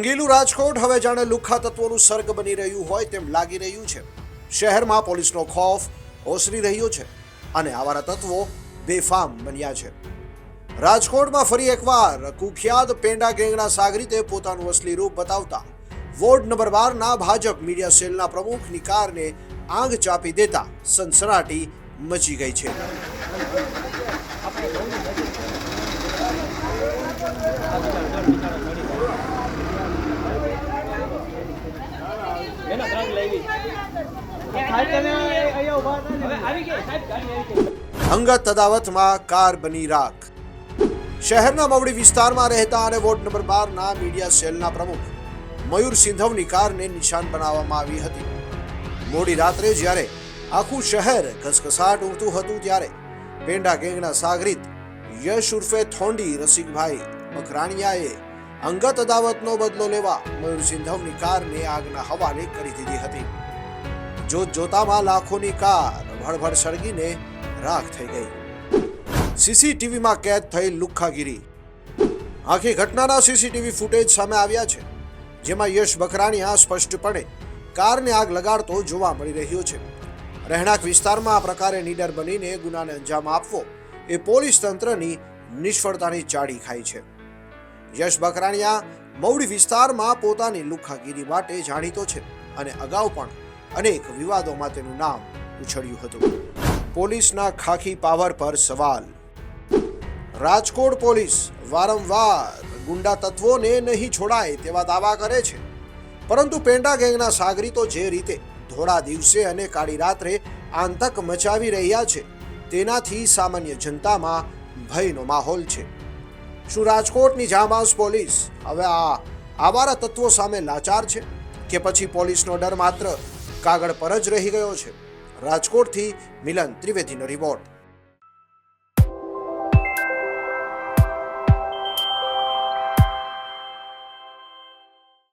રંગીલું રાજકોટ હવે જાણે લુખ્ખા તત્વોનું સર્ગ બની રહ્યું હોય તેમ લાગી રહ્યું છે. શહેરમાં પોલીસનો ખોફ ઓસરી રહ્યો છે અને આવારા તત્વો બેફામ બન્યા છે. રાજકોટમાં ફરી એકવાર કુખ્યાત પેંડા ગેંગના સાગરીતે પોતાનું અસલી રૂપ બતાવતા વોર્ડ નંબર બારના ભાજપ મીડિયા સેલના પ્રમુખની કારને આંગ ચાપી દેતા સનસનાટી મચી ગઈ છે. એનો રંગ લેવી હવે આવી ગઈ સાહેબ ગાડી આવી ગઈ અંગત અદાવતમાં કાર બની રાખ. શહેરના મવડી વિસ્તારમાં રહેતા અને વોર્ડ નંબર બારના મીડિયા સેલના પ્રમુખ મયુર સિંધવની કારને નિશાન બનાવવામાં આવી હતી. મોડી રાત્રે જ્યારે આખું શહેર ઘસઘસાટ ઉડતું હતું ત્યારે પેંડા ગેંગના સાગરીત યશ ઉર્ફે થોંડી રસિકભાઈ મકરાણિયાએ અંગત અદાવતનો બદલો લેવા મયુર સિંધવની કારને આગના હવાલે કરી દીધી હતી. જોત જોતામાં લાખોની કાર ભડભડ સળગીને રાખ થઈ ગઈ. સીસીટીવીમાં કેદ થઈ લુખ્ખાગીરી. આખી ઘટનાના સીસીટીવી ફૂટેજ સામે આવ્યા છે, જેમાં યશ બકરાણીયા સ્પષ્ટપણે કારને આગ લગાડતો જોવા મળી રહ્યો છે. રહેણાંક વિસ્તારમાં આ પ્રકારે નીડર બનીને ગુનાને અંજામ આપવો એ પોલીસ તંત્રની નિષ્ફળતાની ચાડી ખાઈ છે. યશ બકરાણીયા મૌડી વિસ્તારમાં પોતાની લુખ્ખાગીરી માટે જાણીતો છે અને અગાઉ પણ અનેક વિવાદોમાં તેનું નામ ઉછળ્યું હતું. પોલીસના ખાખી પાવર પર સવાલ. રાજકોટ પોલીસ વારંવાર ગુંડા તત્વોને નહીં છોડાય તેવા દાવા કરે છે. પરંતુ પેંડા ગેંગના સાગરીતો જે રીતે ધોળા દિવસે અને કાળી રાત્રે આંતક મચાવી રહ્યા છે, તેનાથી સામાન્ય જનતામાં ભયનો માહોલ છે. શું રાજકોટની જાંબાઝ પોલીસ હવે આ આવારા તત્વો સામે લાચાર છે કે પછી પોલીસનો ડર માત્ર કાગળ પર જ રહી ગયો છે. રાજકોટથી મિલન ત્રિવેદીનો રિપોર્ટ